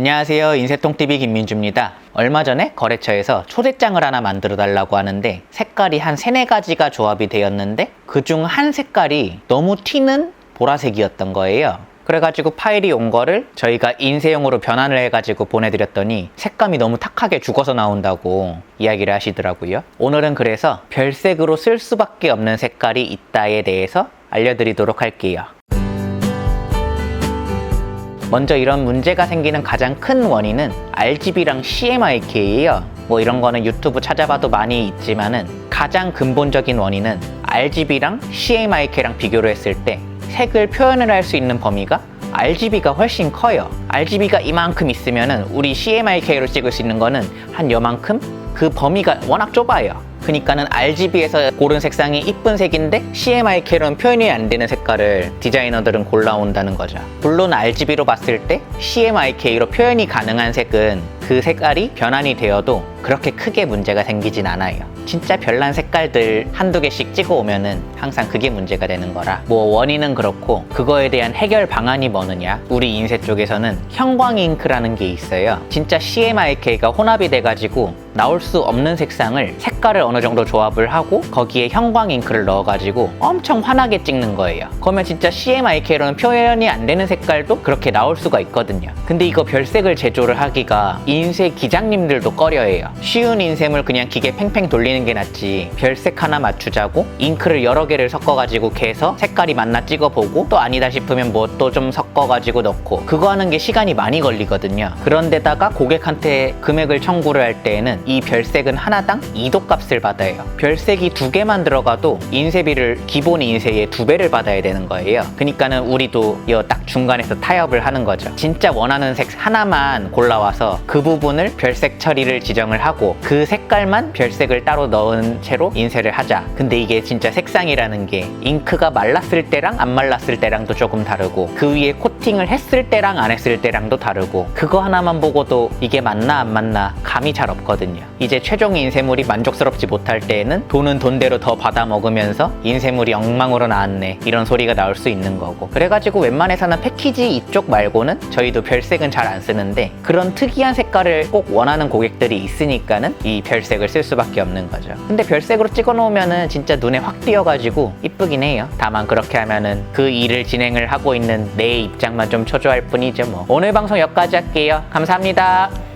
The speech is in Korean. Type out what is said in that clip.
안녕하세요. 인쇄통TV 김민주입니다. 얼마 전에 거래처에서 초대장을 하나 만들어 달라고 하는데 색깔이 한 세네 가지가 조합이 되었는데 그 중 한 색깔이 너무 튀는 보라색이었던 거예요. 그래가지고 파일이 온 거를 저희가 인쇄용으로 변환을 해가지고 보내드렸더니 색감이 너무 탁하게 죽어서 나온다고 이야기를 하시더라고요. 오늘은 그래서 별색으로 쓸 수밖에 없는 색깔이 있다에 대해서 알려드리도록 할게요. 먼저 이런 문제가 생기는 가장 큰 원인은 RGB랑 CMYK예요. 뭐 이런 거는 유튜브 찾아봐도 많이 있지만은 가장 근본적인 원인은 RGB랑 CMYK랑 비교를 했을 때 색을 표현을 할 수 있는 범위가 RGB가 훨씬 커요. RGB가 이만큼 있으면은 우리 CMYK로 찍을 수 있는 거는 한 요만큼 그 범위가 워낙 좁아요. 그러니까는 RGB에서 고른 색상이 이쁜 색인데 CMYK로는 표현이 안 되는 색깔을 디자이너들은 골라온다는 거죠. 물론 RGB로 봤을 때 CMYK로 표현이 가능한 색은 그 색깔이 변환이 되어도 그렇게 크게 문제가 생기진 않아요. 진짜 별난 색깔들 한두 개씩 찍어 오면은 항상 그게 문제가 되는 거라. 뭐 원인은 그렇고 그거에 대한 해결 방안이 뭐느냐? 우리 인쇄 쪽에서는 형광 잉크라는 게 있어요. 진짜 CMYK가 혼합이 돼가지고 나올 수 없는 색상을 색깔을 어느 정도 조합을 하고 거기에 형광 잉크를 넣어가지고 엄청 환하게 찍는 거예요. 그러면 진짜 CMYK로는 표현이 안 되는 색깔도 그렇게 나올 수가 있거든요. 근데 이거 별색을 제조를 하기가 인쇄 기장님들도 꺼려해요. 쉬운 인쇄물 그냥 기계 팽팽 돌리는 게 낫지. 별색 하나 맞추자고 잉크를 여러 개를 섞어가지고 개서 색깔이 맞나 찍어보고 또 아니다 싶으면 뭐 또 좀 섞어가지고 넣고 그거 하는 게 시간이 많이 걸리거든요. 그런데다가 고객한테 금액을 청구를 할 때에는 이 별색은 하나당 2도 값을 받아요. 별색이 두 개만 들어가도 인쇄비를 기본 인쇄의 두 배를 받아야 되는 거예요. 그러니까는 우리도 이딱 중간에서 타협을 하는 거죠. 진짜 원하는 색 하나만 골라와서 그 부분을 별색 처리를 지정을 하고 그 색깔만 별색을 따로 넣은 채로 인쇄를 하자. 근데 이게 진짜 색상이라는 게 잉크가 말랐을 때랑 안 말랐을 때랑도 조금 다르고 그 위에 코팅을 했을 때랑 안 했을 때랑도 다르고 그거 하나만 보고도 이게 맞나 안 맞나 감이 잘 없 거든요. 이제 최종 인쇄물이 만족스럽지 못할 때에는 돈은 돈대로 더 받아 먹으면서 인쇄물이 엉망으로 나왔네 이런 소리가 나올 수 있는 거고 그래가지고 웬만해서는 패키지 이쪽 말고는 저희도 별색은 잘 안 쓰는데 그런 특이한 색깔을 꼭 원하는 고객들이 있으니까는 이 별색을 쓸 수밖에 없는 거죠. 근데 별색으로 찍어 놓으면은 진짜 눈에 확 띄어가지고 이쁘긴 해요. 다만 그렇게 하면은 그 일을 진행을 하고 있는 내 입장만 좀 초조할 뿐이죠 뭐. 오늘 방송 여기까지 할게요. 감사합니다.